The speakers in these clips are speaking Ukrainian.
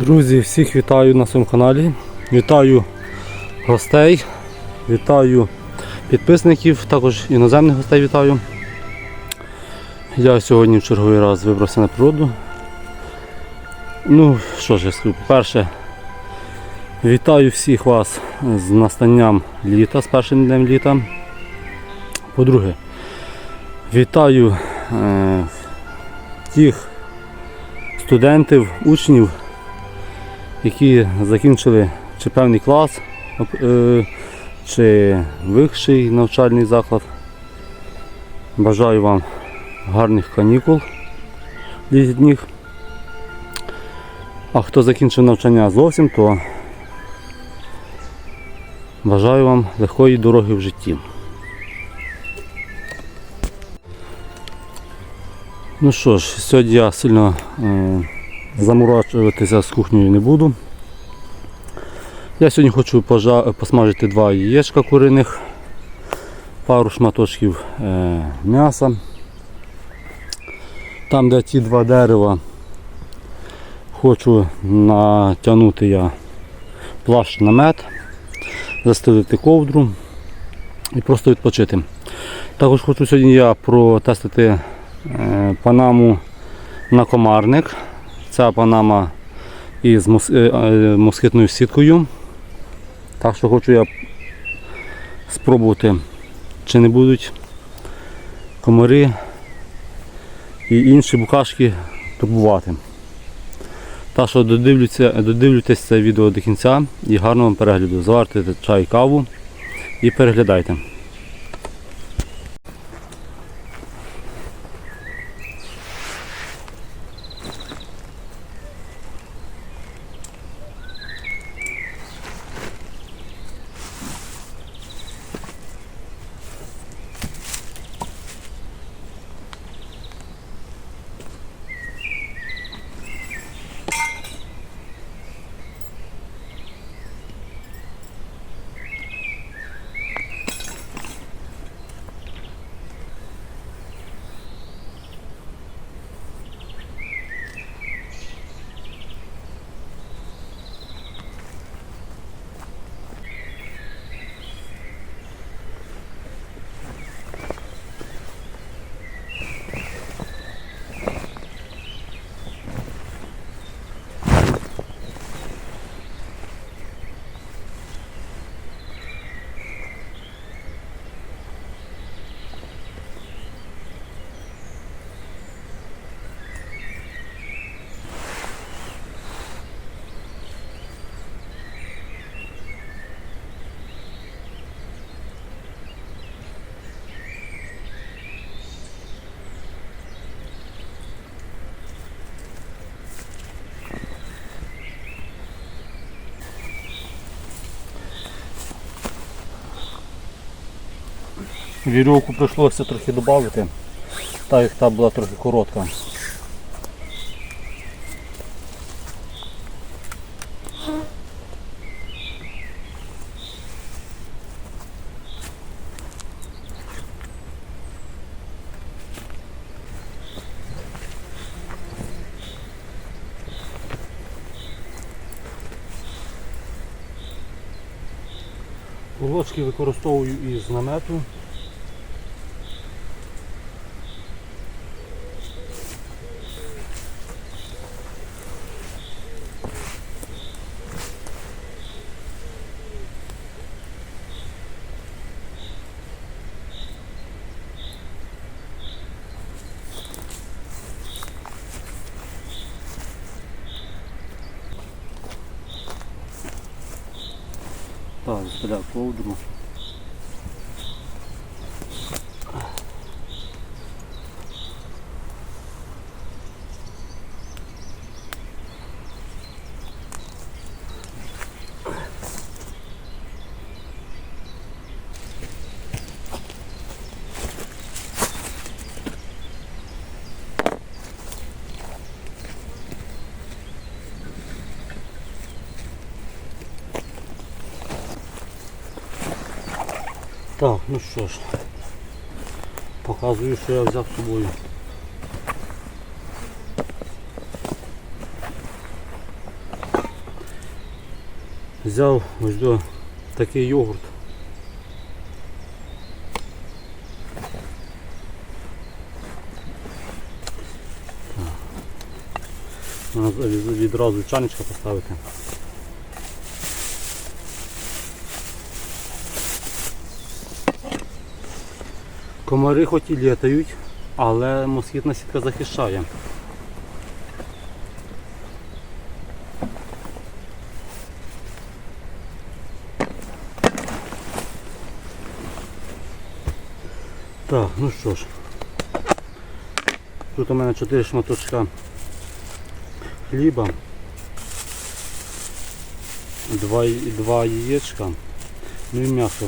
Друзі, всіх вітаю на своєму каналі. Вітаю гостей, вітаю підписників, також іноземних гостей вітаю. Я сьогодні в черговий раз вибрався на природу. Ну, що ж я скажу, по-перше, вітаю всіх вас з настанням літа, з першим днем літа. По-друге, вітаю е, тих студентів, учнів, які закінчили чи певний клас, е, чи вищий навчальний заклад. Бажаю вам гарних канікул літніх. А хто закінчив навчання зовсім, то бажаю вам легкої дороги в житті. Ну що ж, сьогодні я сильно е, заморачуватися з кухнею не буду. Я сьогодні хочу посмажити два яєчка куриних, пару шматочків е, м'яса. Там, де ті два дерева, хочу натягнути я плащ намет, застелити ковдру і просто відпочити. Також хочу сьогодні я протестити е, панаму на комарник. Ця панама із е, е, москитною сіткою. Так що хочу я спробувати, чи не будуть комари і інші букашки турбувати. Так що додивлюйтесь це відео до кінця і гарного вам перегляду. Заварте чай, каву і переглядайте. Вірьовку прийшлося трохи додати, так як та була трохи коротка. Волочки використовую із намету. Так, заставляю ковдру. Так, ну що ж, показую, що я взяв з собою. Взяв ось до такий йогурт. Відразу чайничка поставити. Комари хоч і літають, але москітна сітка захищає. Так, ну що ж. Тут у мене 4 шматочка хліба, два, і- два яєчка, ну і м'ясо.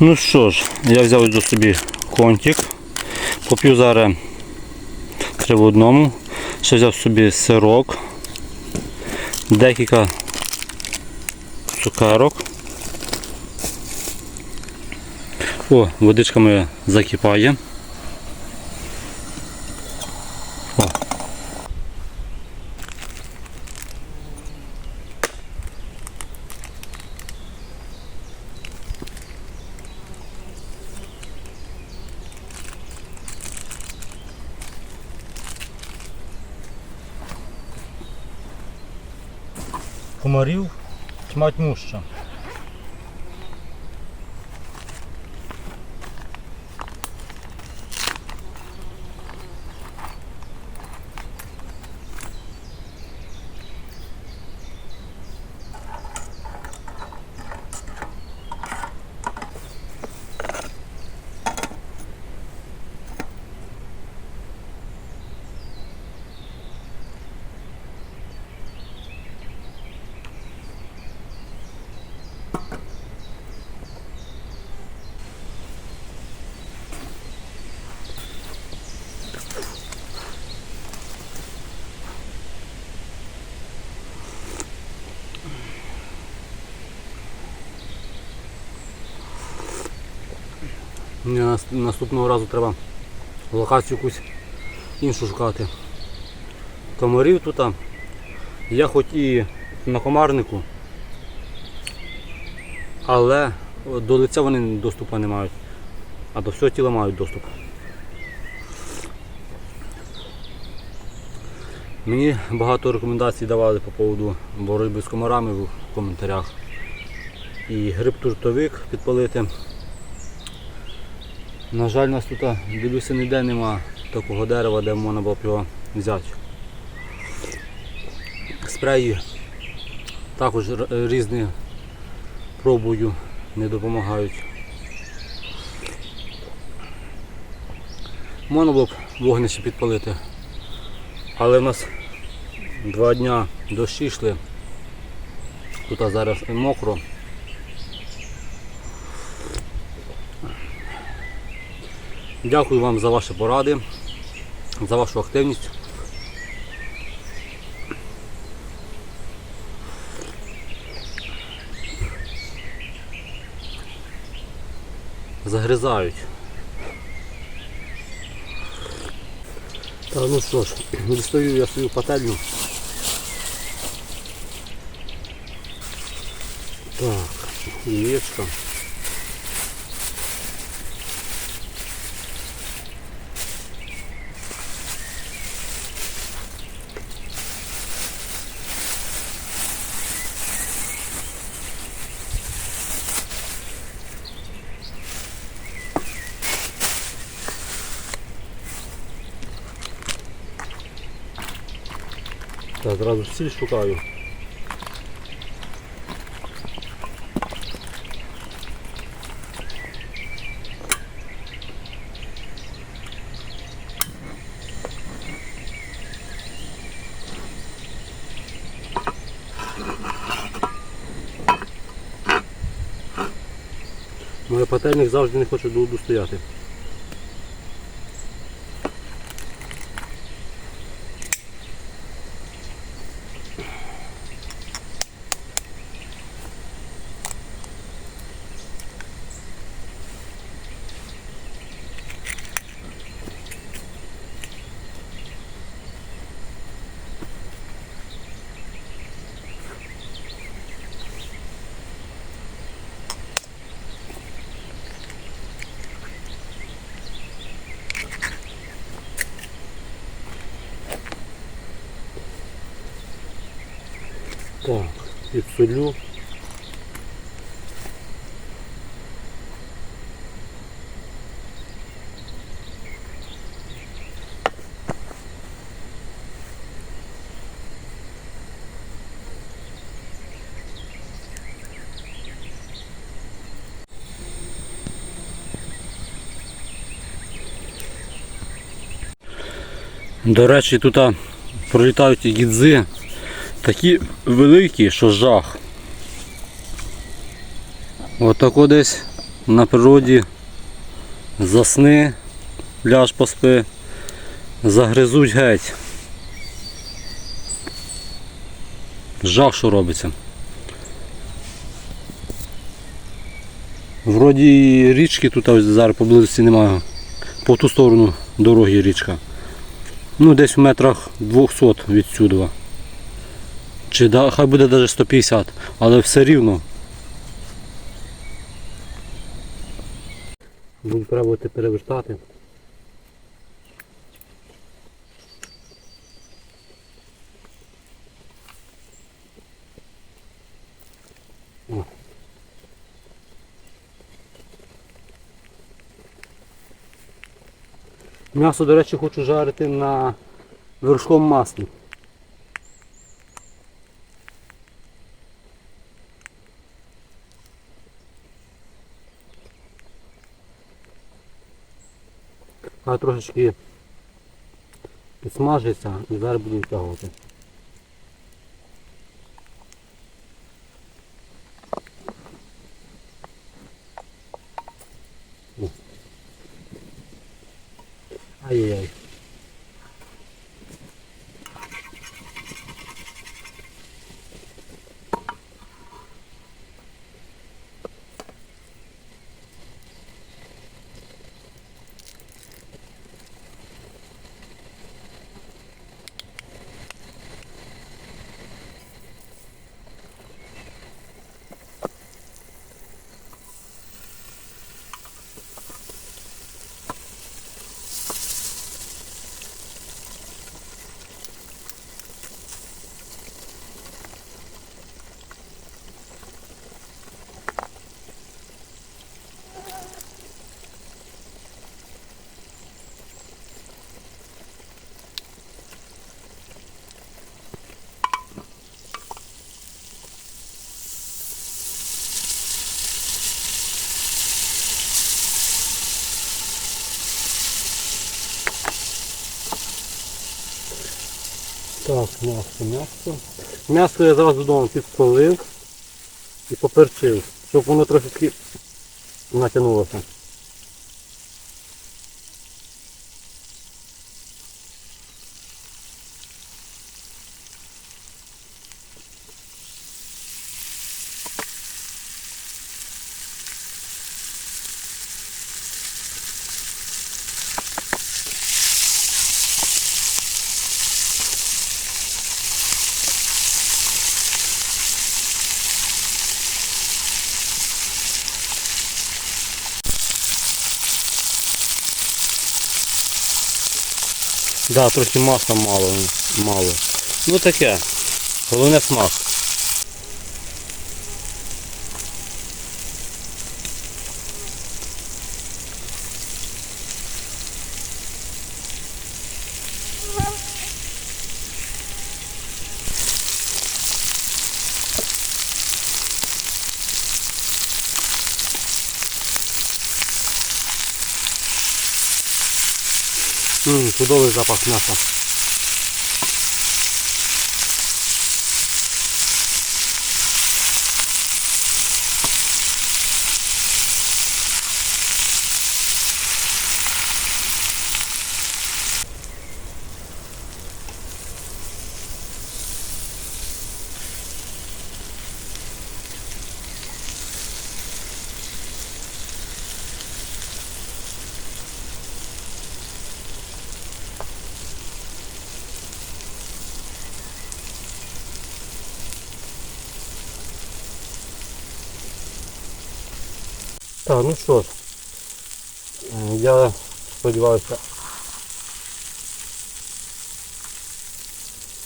Ну що ж, я взяв до собі контик, поп'ю зараз три в одному, ще взяв собі сирок, декілька цукерок. О, водичка моя закипає. Комарів тьма тьмуща. Наступного разу треба локацію якусь іншу шукати. Комарів тут я хоч і на комарнику, але до лиця вони доступу не мають, а до всього тіла мають доступ. Мені багато рекомендацій давали по поводу боротьби з комарами в коментарях. І гриб туртовик підпалити. На жаль, нас тут дивлюся ніде нема такого дерева, де можна було б його взяти. Спреї також різні пробую, не допомагають. Можна було б вогнище підпалити, але в нас два дня дощі йшли. Тут зараз мокро. Дякую вам за ваші поради, за вашу активність. Загризають. Та ну що ж, дістаю я свою пательню. Так, яєчко. Так, зразу сіль шукаю. Моє пательник завжди не хоче довго стояти. Так, підсолю. До речі, тут пролітають гідзи такі великі, що жах. Отако десь на природі засни, ляж поспи, загризуть геть. Жах, що робиться. Вроді річки тут ось зараз поблизості немає. По ту сторону дороги річка. Ну десь в метрах 200 від сюди. Чи да, хай буде навіть 150, але все рівно. Буду пробувати перевертати. М'ясо, до речі, хочу жарити на вершком маслі. А трошечки підсмажиться і зараз будемо втягувати. Ай-яй-яй. Так, м'ясо, м'ясо. М'ясо я зразу вдома підпалив і поперчив, щоб воно трохи натягнулося. Да, трохи масла мало. мало. Ну таке. Головне смак. Ммм, чудовий запах м'яса. Так, ну що ж, я сподіваюся.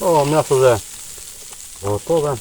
О, м'ясо вже готове.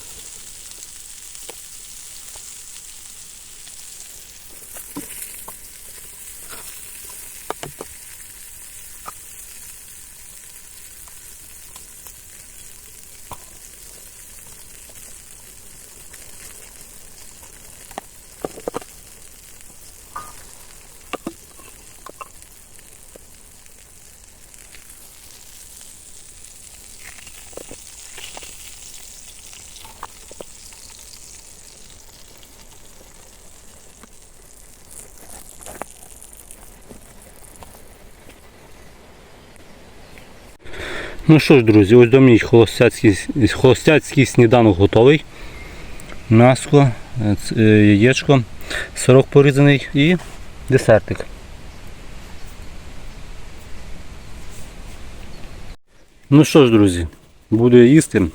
Ну що ж, друзі, ось до мій холостяцький, холостяцький сніданок готовий. М'ясо, е, е, яєчко, сирок порізаний і десертик. Ну що ж, друзі, буду я їсти.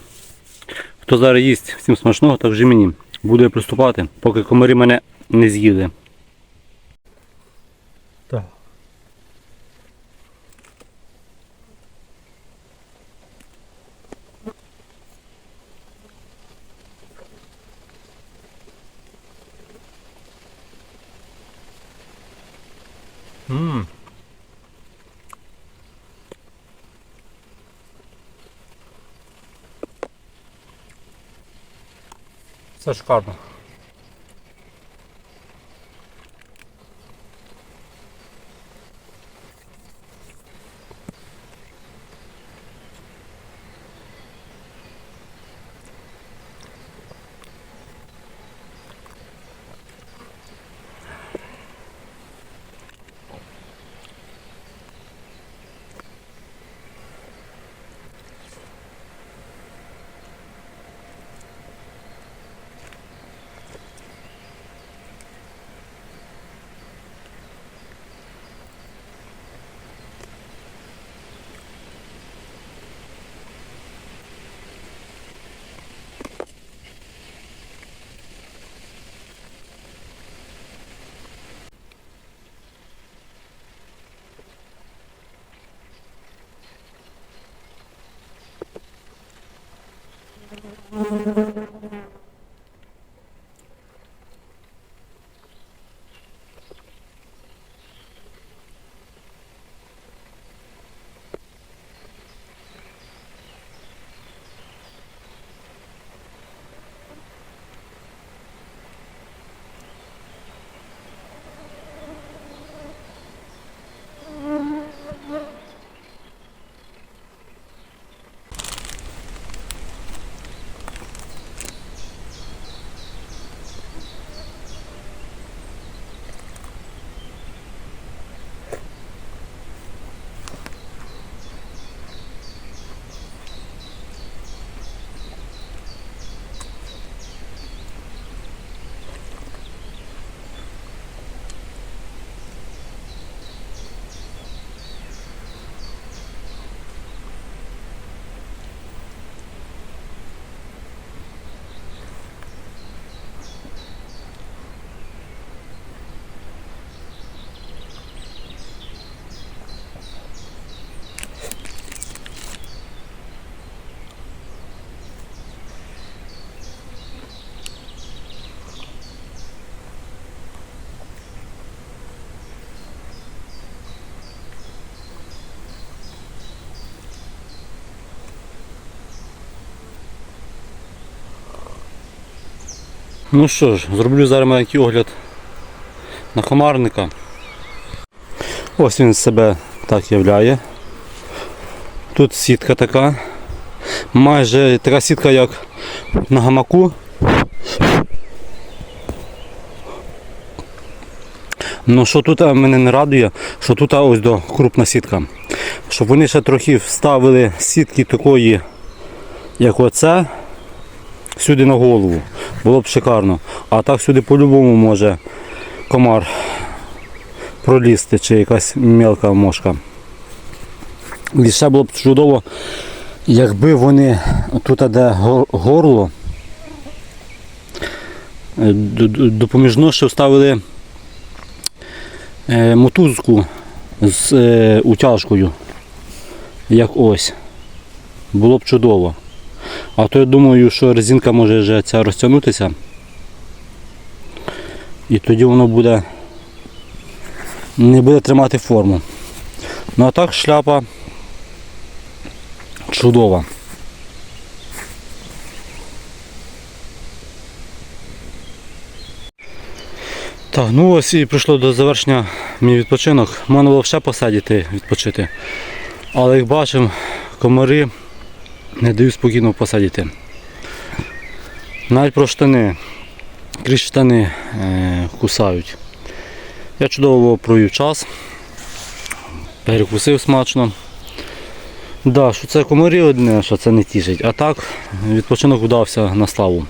Хто зараз їсть, всім смачного, так вже мені. Буду я приступати, поки комарі мене не з'їли. Так. Ммм. Це шикарно. Thank you. Ну що ж, зроблю зараз маленький огляд на комарника. Ось він себе так являє. Тут сітка така. Майже така сітка, як на гамаку. Ну що тут мене не радує, що тут ось до крупна сітка. Щоб вони ще трохи вставили сітки такої, як оце, сюди на голову. Було б шикарно. А так сюди по-любому може комар пролізти чи якась мелка мошка. І ще було б чудово, якби вони тут, де горло, е, допоміжно ще вставили е, мотузку з е, утяжкою, як ось. Було б чудово. А то я думаю, що резинка може вже ця розтягнутися. І тоді воно буде не буде тримати форму. Ну а так шляпа чудова. Так, ну ось і прийшло до завершення мій відпочинок. Можна було ще посидіти, відпочити. Але як бачимо, комари не дають спокійно посидіти. Навіть про штани, крізь штани е, кусають. Я чудово провів час, перекусив смачно. Да, що це комарі одне, що це не тішить. А так відпочинок вдався на славу.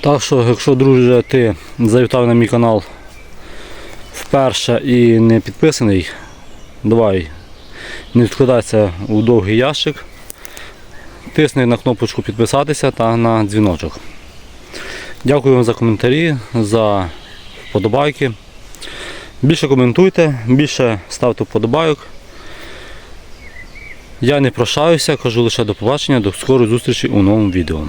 Так що, якщо, друже, ти завітав на мій канал вперше і не підписаний, давай не відкладайся у довгий ящик. Тисни на кнопочку підписатися та на дзвіночок. Дякую вам за коментарі, за вподобайки. Більше коментуйте, більше ставте вподобайок. Я не прощаюся, кажу лише до побачення, до скорої зустрічі у новому відео.